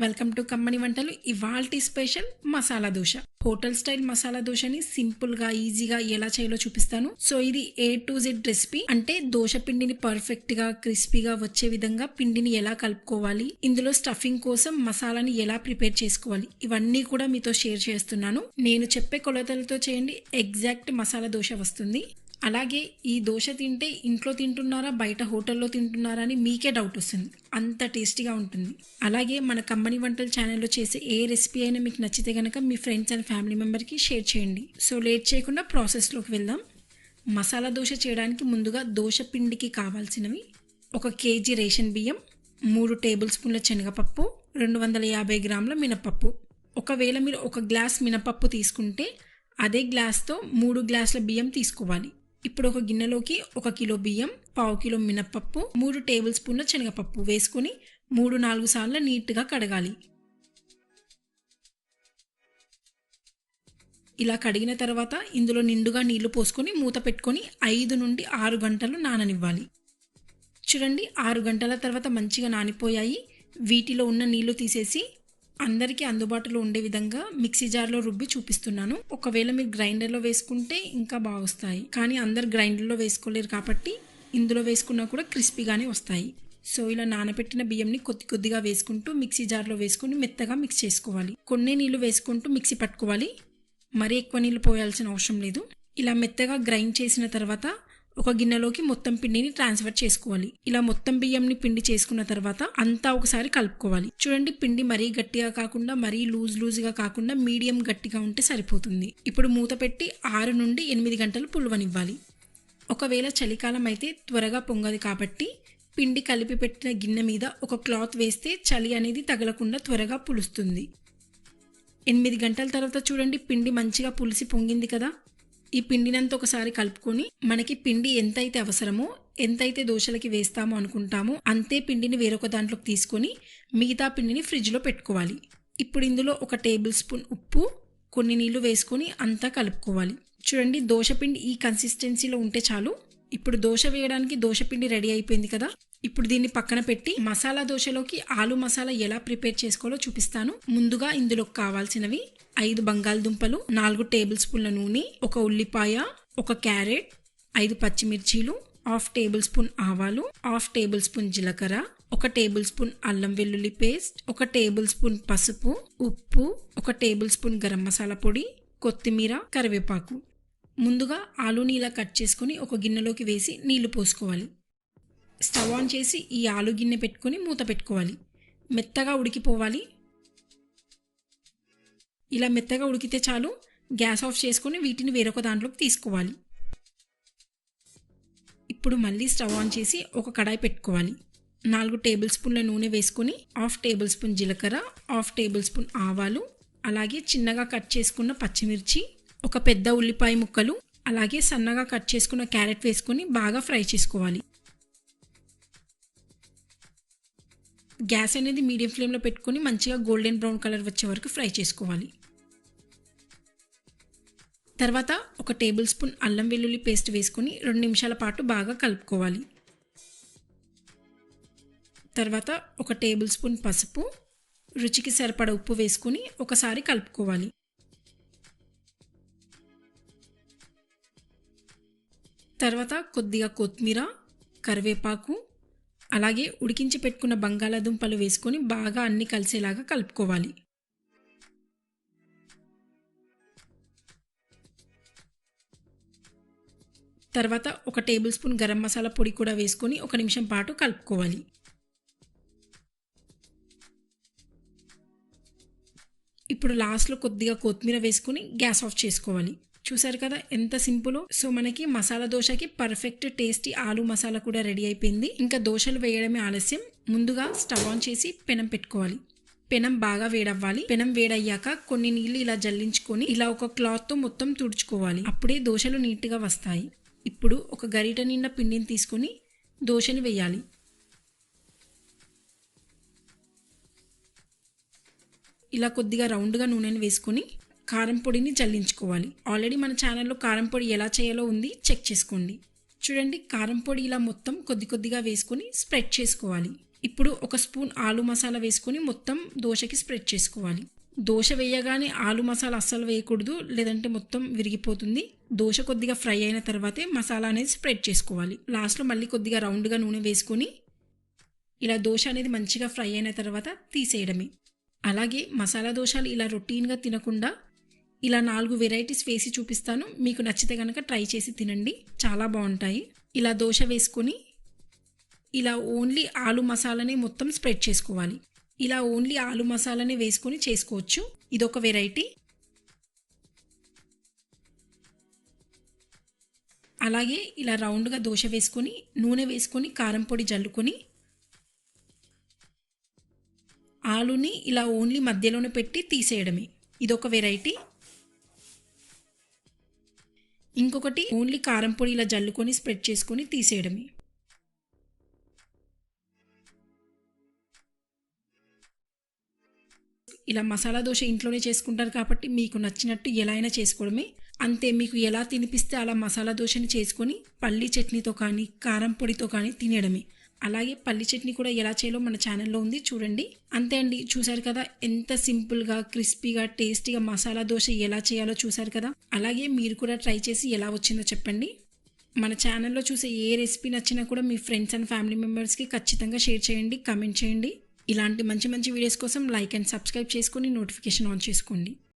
Welcome to కమ్మని వంటలు ఇవాల్టి special masala dosa. Hotel style masala దోశని సింపుల్గా ఈజీగా ఎలా చేయాలో చూపిస్తాను. సో ఇది ఏ టు జెడ్ రెసిపీ అంటే దోశ పిండిని పర్ఫెక్ట్గా క్రిస్పీగా వచ్చే విధంగా పిండిని ఎలా కలుపుకోవాలి ఇందులో స్టఫింగ్ కోసం మసాలాని ఎలా ప్రిపేర్ చేసుకోవాలి ఇవన్నీ కూడా మీతో షేర్ చేస్తున్నాను. నేను చెప్పే కొలతలతో చేయండి. ఎగ్జాక్ట్ మసాలా దోశ వస్తుంది. అలాగే ఈ దోశ తింటే ఇంట్లో తింటున్నారా బయట హోటల్లో తింటున్నారా అని మీకే డౌట్ వస్తుంది. అంత టేస్టీగా ఉంటుంది. అలాగే మన కమ్మని వంటల ఛానల్లో చేసే ఏ రెసిపీ అయినా మీకు నచ్చితే కనుక మీ ఫ్రెండ్స్ అండ్ ఫ్యామిలీ మెంబర్కి షేర్ చేయండి. సో లేట్ చేయకుండా ప్రాసెస్లోకి వెళ్దాం. మసాలా దోశ చేయడానికి ముందుగా దోశ పిండికి కావాల్సినవి ఒక కేజీ రేషన్ బియ్యం మూడు టేబుల్ స్పూన్ల శనగపప్పు రెండు వందల యాభై గ్రాముల మినపప్పు. ఒకవేళ మీరు ఒక గ్లాస్ మినపప్పు తీసుకుంటే అదే గ్లాస్తో మూడు గ్లాసుల బియ్యం తీసుకోవాలి. ఇప్పుడు ఒక గిన్నెలోకి ఒక కిలో బియ్యం పావు కిలో మినప్పప్పు మూడు టేబుల్ స్పూన్ల శనగపప్పు వేసుకొని మూడు నాలుగు సార్లు నీట్గా కడగాలి. ఇలా కడిగిన తర్వాత ఇందులో నిండుగా నీళ్ళు పోసుకొని మూత పెట్టుకొని ఐదు నుండి ఆరు గంటలు నాననివ్వాలి. చూడండి ఆరు గంటల తర్వాత మంచిగా నానిపోయాయి. వీటిలో ఉన్న నీళ్ళు తీసేసి అందరికీ అందుబాటులో ఉండే విధంగా మిక్సీ జార్లో రుబ్బి చూపిస్తున్నాను. ఒకవేళ మీరు గ్రైండర్లో వేసుకుంటే ఇంకా బాగా వస్తాయి కానీ అందరు గ్రైండర్లో వేసుకోలేరు కాబట్టి ఇందులో వేసుకున్నా కూడా క్రిస్పీగానే వస్తాయి. సో ఇలా నానబెట్టిన బియ్యంని కొద్ది కొద్దిగా వేసుకుంటూ మిక్సీ జార్లో వేసుకుని మెత్తగా మిక్స్ చేసుకోవాలి. కొన్ని నీళ్ళు వేసుకుంటూ మిక్సీ పట్టుకోవాలి. మరీ ఎక్కువ నీళ్ళు పోయాల్సిన అవసరం లేదు. ఇలా మెత్తగా గ్రైండ్ చేసిన తర్వాత ఒక గిన్నెలోకి మొత్తం పిండిని ట్రాన్స్ఫర్ చేసుకోవాలి. ఇలా మొత్తం బియ్యంని పిండి చేసుకున్న తర్వాత అంతా ఒకసారి కలుపుకోవాలి. చూడండి పిండి మరీ గట్టిగా కాకుండా మరీ లూజ్ లూజ్గా కాకుండా మీడియం గట్టిగా ఉంటే సరిపోతుంది. ఇప్పుడు మూత పెట్టి ఆరు నుండి ఎనిమిది గంటలు పులువనివ్వాలి. ఒకవేళ చలికాలం అయితే త్వరగా పొంగదు కాబట్టి పిండి కలిపి పెట్టిన గిన్నె మీద ఒక క్లాత్ వేస్తే చలి అనేది తగలకుండా త్వరగా పులుస్తుంది. ఎనిమిది గంటల తర్వాత చూడండి పిండి మంచిగా పులిసి పొంగింది కదా. ఈ పిండినంత ఒకసారి కలుపుకొని మనకి పిండి ఎంతైతే అవసరమో ఎంతైతే దోశలకి వేస్తామో అనుకుంటామో అంతే పిండిని వేరొక దాంట్లోకి తీసుకొని మిగతా పిండిని ఫ్రిడ్జ్లో పెట్టుకోవాలి. ఇప్పుడు ఇందులో ఒక టేబుల్ స్పూన్ ఉప్పు కొన్ని నీళ్ళు వేసుకొని అంతా కలుపుకోవాలి. చూడండి దోశ పిండి ఈ కన్సిస్టెన్సీలో ఉంటే చాలు. ఇప్పుడు దోశ వేయడానికి దోశ పిండి రెడీ అయిపోయింది కదా. ఇప్పుడు దీన్ని పక్కన పెట్టి మసాలా దోశలోకి ఆలు మసాలా ఎలా ప్రిపేర్ చేసుకోవాలో చూపిస్తాను. ముందుగా ఇందులో కావాల్సినవి ఐదు బంగాళదుంపలు నాలుగు టేబుల్ స్పూన్ల నూనె ఒక ఉల్లిపాయ ఒక క్యారెట్ ఐదు పచ్చిమిర్చీలు హాఫ్ టేబుల్ స్పూన్ ఆవాలు హాఫ్ టేబుల్ స్పూన్ జీలకర్ర ఒక టేబుల్ స్పూన్ అల్లం వెల్లుల్లి పేస్ట్ ఒక టేబుల్ స్పూన్ పసుపు ఉప్పు ఒక టేబుల్ స్పూన్ గరం మసాలా పొడి కొత్తిమీర కరివేపాకు. ముందుగా ఆలూని ఇలా కట్ చేసుకొని ఒక గిన్నెలోకి వేసి నీళ్ళు పోసుకోవాలి. స్టవ్ ఆన్ చేసి ఈ ఆలు గిన్నె పెట్టుకొని మూత పెట్టుకోవాలి. మెత్తగా ఉడికిపోవాలి. ఇలా మెత్తగా ఉడికితే చాలు గ్యాస్ ఆఫ్ చేసుకొని వీటిని వేరొక దాంట్లోకి తీసుకోవాలి. ఇప్పుడు మళ్ళీ స్టవ్ ఆన్ చేసి ఒక కడాయి పెట్టుకోవాలి. నాలుగు టేబుల్ స్పూన్ల నూనె వేసుకొని హాఫ్ టేబుల్ స్పూన్ జీలకర్ర హాఫ్ టేబుల్ స్పూన్ ఆవాలు అలాగే చిన్నగా కట్ చేసుకున్న పచ్చిమిర్చి ఒక పెద్ద ఉల్లిపాయ ముక్కలు అలాగే సన్నగా కట్ చేసుకున్న క్యారెట్ వేసుకొని బాగా ఫ్రై చేసుకోవాలి. గ్యాస్ అనేది మీడియం ఫ్లేమ్లో పెట్టుకొని మంచిగా గోల్డెన్ బ్రౌన్ కలర్ వచ్చే వరకు ఫ్రై చేసుకోవాలి. తర్వాత ఒక టేబుల్ స్పూన్ అల్లం వెల్లుల్లి పేస్ట్ వేసుకొని రెండు నిమిషాల పాటు బాగా కలుపుకోవాలి. తర్వాత ఒక టేబుల్ స్పూన్ పసుపు రుచికి సరిపడ ఉప్పు వేసుకొని ఒకసారి కలుపుకోవాలి. తర్వాత కొద్దిగా కొత్తిమీర కరివేపాకు అలాగే ఉడికించి పెట్టుకున్న బంగాళాదుంపలు వేసుకొని బాగా అన్ని కలిసేలాగా కలుపుకోవాలి. తర్వాత ఒక టేబుల్ స్పూన్ గరం మసాలా పొడి కూడా వేసుకొని ఒక నిమిషం పాటు కలుపుకోవాలి. ఇప్పుడు లాస్ట్లో కొద్దిగా కొత్తిమీర వేసుకొని గ్యాస్ ఆఫ్ చేసుకోవాలి. చూసారు కదా ఎంత సింపుల్. సో మనకి మసాలా దోశకి పర్ఫెక్ట్ టేస్టీ ఆలు మసాలా కూడా రెడీ అయిపోయింది. ఇంకా దోశలు వేయడమే ఆలస్యం. ముందుగా స్టవ్ ఆన్ చేసి పెనం పెట్టుకోవాలి. పెనం బాగా వేడవ్వాలి. పెనం వేడయ్యాక కొన్ని నీళ్ళు ఇలా జల్లించుకొని ఇలా ఒక క్లాత్తో మొత్తం తుడుచుకోవాలి. అప్పుడే దోశలు నీట్గా వస్తాయి. ఇప్పుడు ఒక గరిట నిండా పిండిని తీసుకొని దోశని వేయాలి. ఇలా కొద్దిగా రౌండ్గా నూనెని వేసుకొని కారం పొడిని చల్లించుకోవాలి ఆల్రెడీ మన ఛానల్లో కారం పొడి ఎలా చేయాలో ఉంది చెక్ చేసుకోండి. చూడండి కారం పొడి ఇలా మొత్తం కొద్ది కొద్దిగా వేసుకొని స్ప్రెడ్ చేసుకోవాలి. ఇప్పుడు ఒక స్పూన్ ఆలు మసాలా వేసుకొని మొత్తం దోశకి స్ప్రెడ్ చేసుకోవాలి. దోశ వేయగానే ఆలు మసాలా అస్సలు వేయకూడదు లేదంటే మొత్తం విరిగిపోతుంది. దోశ కొద్దిగా ఫ్రై అయిన తర్వాతే మసాలా అనేది స్ప్రెడ్ చేసుకోవాలి. లాస్ట్లో మళ్ళీ కొద్దిగా రౌండ్గా నూనె వేసుకొని ఇలా దోశ అనేది మంచిగా ఫ్రై అయిన తర్వాత తీసేయడమే. అలాగే మసాలా దోశలు ఇలా రొటీన్గా తినకుండా ఇలా నాలుగు వెరైటీస్ వేసి చూపిస్తాను. మీకు నచ్చితే కనుక ట్రై చేసి తినండి. చాలా బాగుంటాయి. ఇలా దోశ వేసుకొని ఇలా ఓన్లీ ఆలు మసాలానే మొత్తం స్ప్రెడ్ చేసుకోవాలి. ఇలా ఓన్లీ ఆలు మసాలానే వేసుకొని చేసుకోవచ్చు. ఇదొక వెరైటీ అలాగే ఇలా రౌండ్గా దోశ వేసుకొని నూనె వేసుకొని కారం పొడి జల్లుకొని ఆలుని ఇలా ఓన్లీ మధ్యలోనే పెట్టి తీసేయడమే. ఇదొక వెరైటీ ఇంకొకటి ఓన్లీ కారం పొడి ఇలా జల్లుకొని స్ప్రెడ్ చేసుకొని తీసేయడమే. ఇలా మసాలా దోశ ఇంట్లోనే చేసుకుంటారు కాబట్టి మీకు నచ్చినట్టు ఎలా అయినా చేసుకోవడమే. అంతే మీకు ఎలా తినిపిస్తే అలా మసాలా దోశని చేసుకొని పల్లీ చట్నీతో కానీ కారం పొడితో కానీ తినేయడమే. అలాగే పల్లి చట్నీ కూడా ఎలా చేయాలో మన ఛానల్లో ఉంది చూడండి. అంతే అండి చూసారు కదా ఎంత సింపుల్గా క్రిస్పీగా టేస్టీగా మసాలా దోశ ఎలా చేయాలో చూసారు కదా. అలాగే మీరు కూడా ట్రై చేసి ఎలా వచ్చిందో చెప్పండి. మన ఛానల్లో చూసే ఏ రెసిపీ నచ్చినా కూడా మీ ఫ్రెండ్స్ అండ్ ఫ్యామిలీ మెంబర్స్కి ఖచ్చితంగా షేర్ చేయండి కమెంట్ చేయండి. ఇలాంటి మంచి మంచి వీడియోస్ కోసం లైక్ అండ్ సబ్స్క్రైబ్ చేసుకొని నోటిఫికేషన్ ఆన్ చేసుకోండి.